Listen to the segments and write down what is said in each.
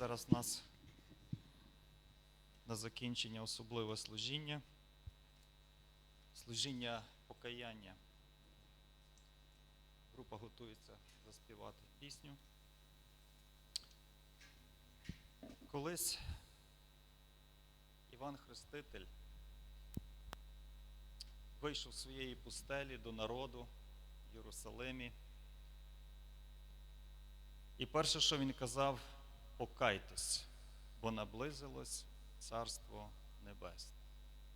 зараз у нас на закінчення особливе служіння, служіння покаяння. Група готується заспівати пісню. Колись Іван Хреститель вийшов з своєї пустелі до народу в Єрусалимі. І перше, що він казав, покайтесь, бо наблизилось Царство Небесне.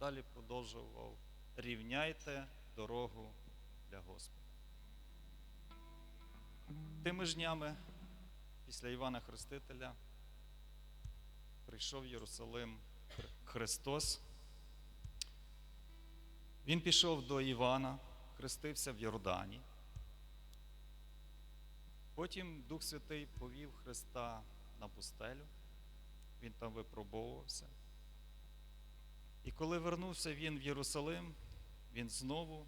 Далі продовжував рівняйте дорогу для Господа. Тими ж днями після Івана Хрестителя прийшов в Єрусалим Христос. Він пішов до Івана, хрестився в Йордані. Потім Дух Святий повів Христа на пустелю, він там випробовувався. І коли вернувся він в Єрусалим, він знову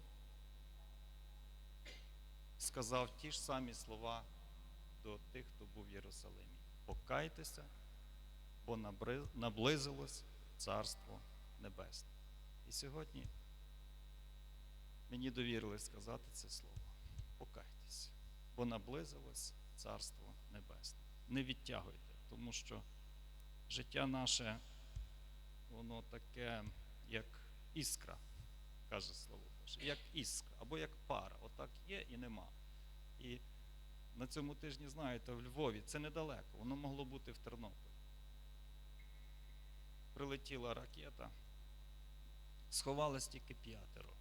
сказав ті ж самі слова до тих, хто був в Єрусалимі. Покайтеся, бо наблизилось Царство Небесне. І сьогодні мені довірили сказати це слово. Покайтеся, бо наблизилось Царство Небесне. Не відтягуйте, тому що життя наше, воно таке, як іскра, каже Слово Боже, як іскра, або як пара. Отак є і нема. І на цьому тижні, знаєте, в Львові це недалеко, воно могло бути в Тернополі. Прилетіла ракета, сховалось тільки п'ятеро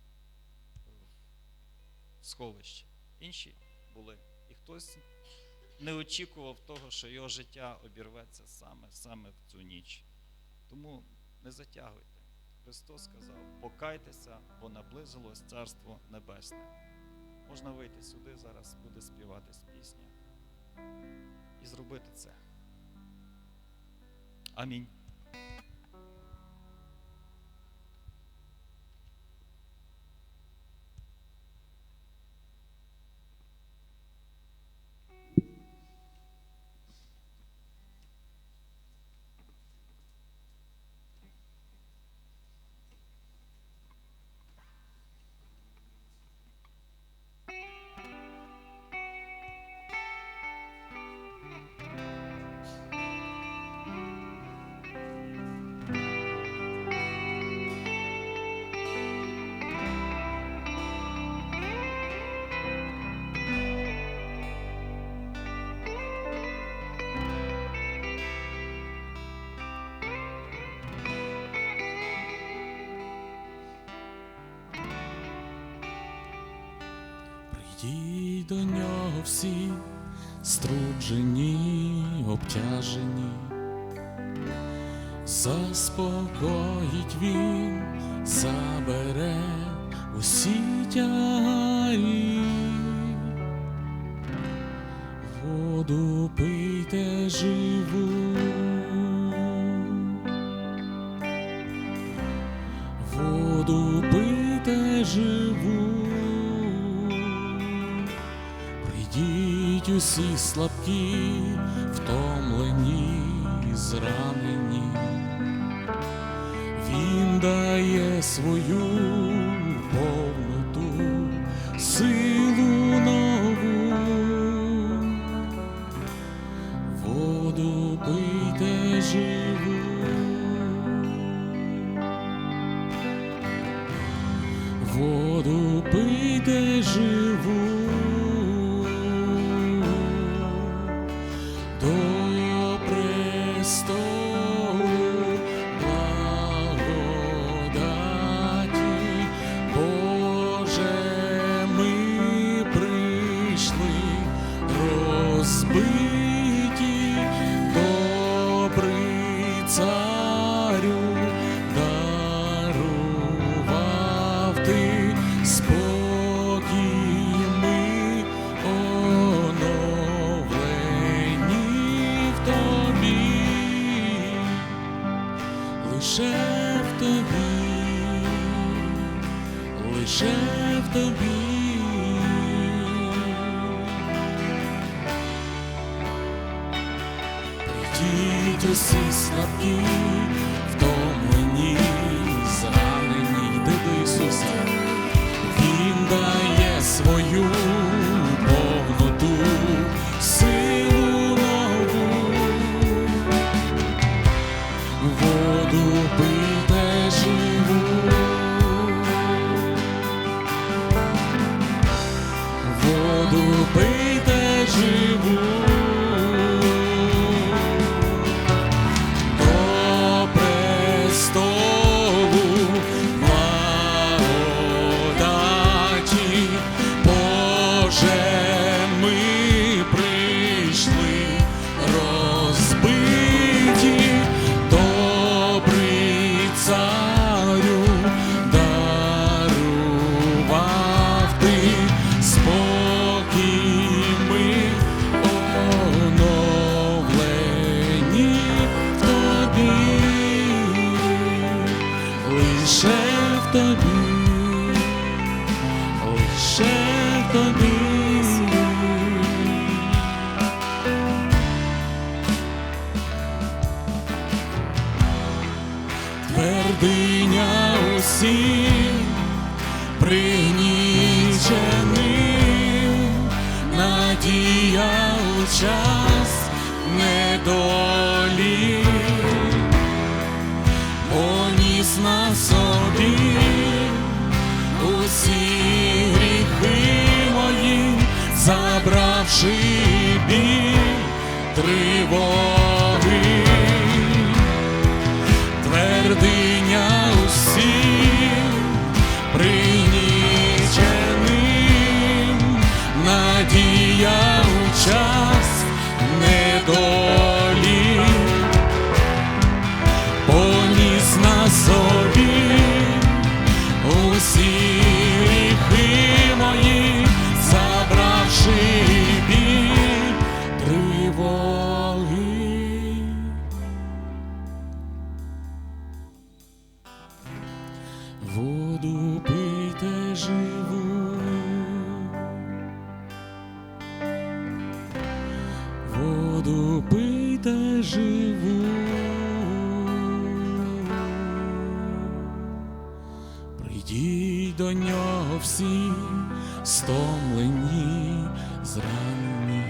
в сховищі. Інші були. І хтось не очікував того, що його життя обірветься саме, саме в цю ніч. Тому не затягуйте. Христос сказав: покайтеся, бо наблизилось Царство Небесне. Можна вийти сюди, зараз буде співатись пісня. І зробити це. Амінь. Прийдіть до нього всі, струджені, обтяжені, заспокоїть він, забере усі тягарі. Воду пийте живу, воду пийте живу. Прийдіть усі слабкі, втомлені, зранені. Він дає свою повноту, силу нову. Воду пийте живу. Воду пийте живу. Лише в тобі. Прийдіть Зцілить усі слабкі, воду пийте живу. Тобі. Твердиня усім пригніченим, надія у час недолі, поніс на собі біль тривоги. Твердиня воду живу, прийдіть до нього всі стомлені, зранені.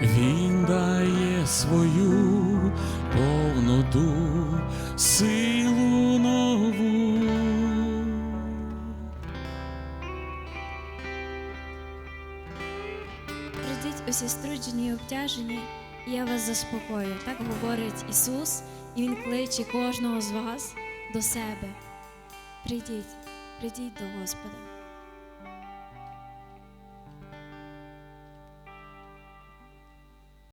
Він дає свою повноту, силу усі струджені і обтяжені, і я вас заспокою. Так говорить Ісус, і Він кличе кожного з вас до себе. Прийдіть, прийдіть до Господа.